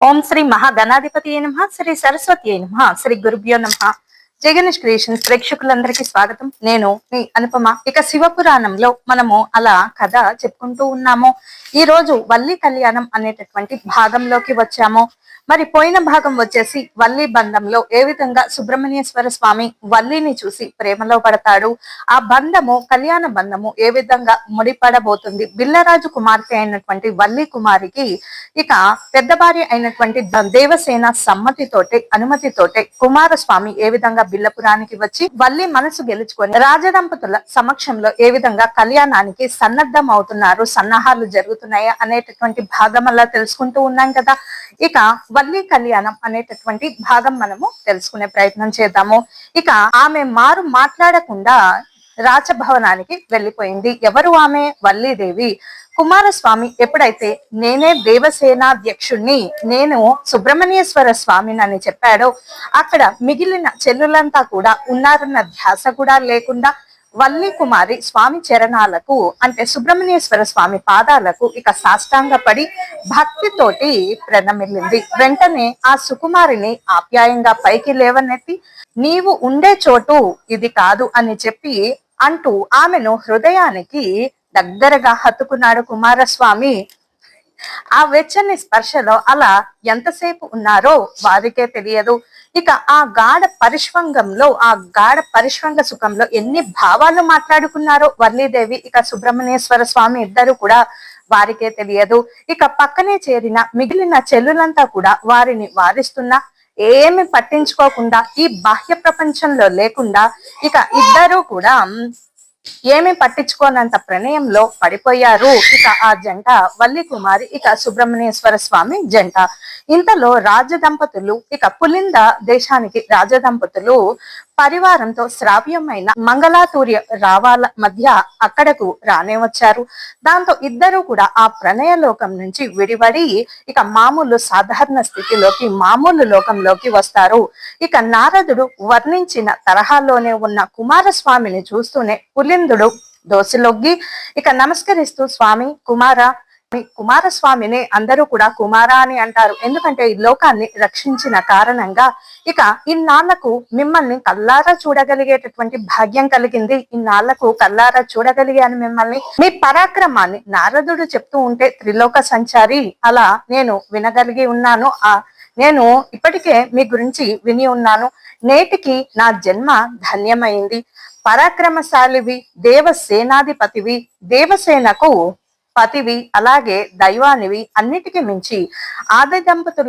ఓం శ్రీ మహాగణాధిపతి నమ శ్రీ సరస్వతి నమ శ్రీ గురుభ్యో నమ. జగనేష్ క్రియేషన్స్ ప్రేక్షకులందరికీ స్వాగతం. నేను మీ అనుపమ. ఇక శివపురాణంలో మనము అలా కథ చెప్పుకుంటూ ఉన్నాము. ఈ రోజు వల్లి కళ్యాణం అనేటటువంటి భాగంలోకి వచ్చాము. మరి పోయిన భాగం వచ్చేసి వల్లి బంధంలో ఏ విధంగా సుబ్రహ్మణ్యేశ్వర స్వామి వల్లిని చూసి ప్రేమలో పడతాడు? ఆ బంధము కళ్యాణ బంధము ఏ విధంగా ముడిపడబోతుంది? బిల్లరాజు కుమార్తె అయినటువంటి వల్లి కుమారికి ఇక పెద్ద భార్య అయినటువంటి దేవసేన సమ్మతితోటే అనుమతితోటే కుమారస్వామి ఏ విధంగా బిల్లపురానికి వచ్చి వల్లి మనసు గెలుచుకొని రాజదంపతుల సమక్షంలో ఏ విధంగా కళ్యాణానికి సన్నద్ధం అవుతున్నారు సన్నాహాలు జరుగుతున్నాయా అనేటటువంటి భాగం అలా తెలుసుకుంటూ ఉన్నాం కదా. ఇక వల్లి కళ్యాణం అనేటటువంటి భాగం మనము తెలుసుకునే ప్రయత్నం చేద్దాము. ఇక ఆమె మారు మాట్లాడకుండా రాజభవనానికి వెళ్ళిపోయింది. ఎవరు ఆమె? వల్లీదేవి. కుమారస్వామి ఎప్పుడైతే నేనే దేవసేనాధ్యక్షుణ్ణి నేను సుబ్రహ్మణ్యేశ్వర స్వామిని అని చెప్పాడో అక్కడ మిగిలిన చెల్లులంతా కూడా ఉన్నారన్న ధ్యాస కూడా లేకుండా వల్లి కుమారి స్వామి చరణాలకు అంటే సుబ్రహ్మణ్యేశ్వర స్వామి పాదాలకు ఇక సాష్టాంగ పడి భక్తితోటి ప్రణమిల్లింది. వెంటనే ఆ సుకుమారిని ఆప్యాయంగా పైకి లేవనెత్తి నీవు ఉండే చోటు ఇది కాదు అని చెప్పి అంటూ ఆమెను హృదయానికి దగ్గరగా హత్తుకున్నాడు కుమారస్వామి. ఆ వెచ్చని స్పర్శలో అలా ఎంతసేపు ఉన్నారో వారికే తెలియదు. ఇక ఆ గాఢ పరిష్వంగంలో ఆ గాఢ పరిష్వంగ సుఖంలో ఎన్ని భావాలు మాట్లాడుకున్నారో వర్లీదేవి ఇక సుబ్రహ్మణ్యేశ్వర స్వామి ఇద్దరు కూడా వారికే తెలియదు. ఇక పక్కనే చేరిన మిగిలిన చెల్లులంతా కూడా వారిని వారిస్తున్నా ఏమి పట్టించుకోకుండా ఈ బాహ్య ప్రపంచంలో లేకుండా ఇక ఇద్దరు కూడా ఏమి పట్టించుకోనంత ప్రణయంలో పడిపోయారు. ఇక ఆ జంట వల్లి కుమారి ఇక సుబ్రహ్మణ్యేశ్వర స్వామి జంట. ఇంతలో రాజదంపతులు ఇక పులింద దేశానికి రాజదంపతులు పరివారంతో శ్రావ్యమైన మంగళాతూర్య రావాల మధ్య అక్కడకు రానే వచ్చారు. దాంతో ఇద్దరు కూడా ఆ ప్రణయ లోకం నుంచి విడివడి ఇక మామూలు సాధారణ స్థితిలోకి మామూలు లోకంలోకి వస్తారు. ఇక నారదుడు వర్ణించిన తరహాలోనే ఉన్న కుమారస్వామిని చూస్తూనే పులిందుడు దోసిలొగ్గి ఇక నమస్కరిస్తూ స్వామి కుమార కుమారస్వామిని అందరూ కూడా కుమార అని అంటారు. ఎందుకంటే ఈ లోకాన్ని రక్షించిన కారణంగా ఇక ఇన్నాళ్ళకు మిమ్మల్ని కల్లారా చూడగలిగేటటువంటి భాగ్యం కలిగింది. ఇన్నాళ్ళకు కల్లారా చూడగలిగాను మిమ్మల్ని మీ పరాక్రమాన్ని నారదుడు చెప్తూ ఉంటే త్రిలోక సంచారి అలా నేను వినగలిగి ఉన్నాను. ఆ నేను ఇప్పటికే మీ గురించి విని ఉన్నాను. నేటికి నా జన్మ ధన్యమైంది. పరాక్రమశాలివి దేవసేనాధిపతివి దేవసేనకు పతివి అలాగే దైవానివి అన్నిటికీ మించి ఆది దంపతుల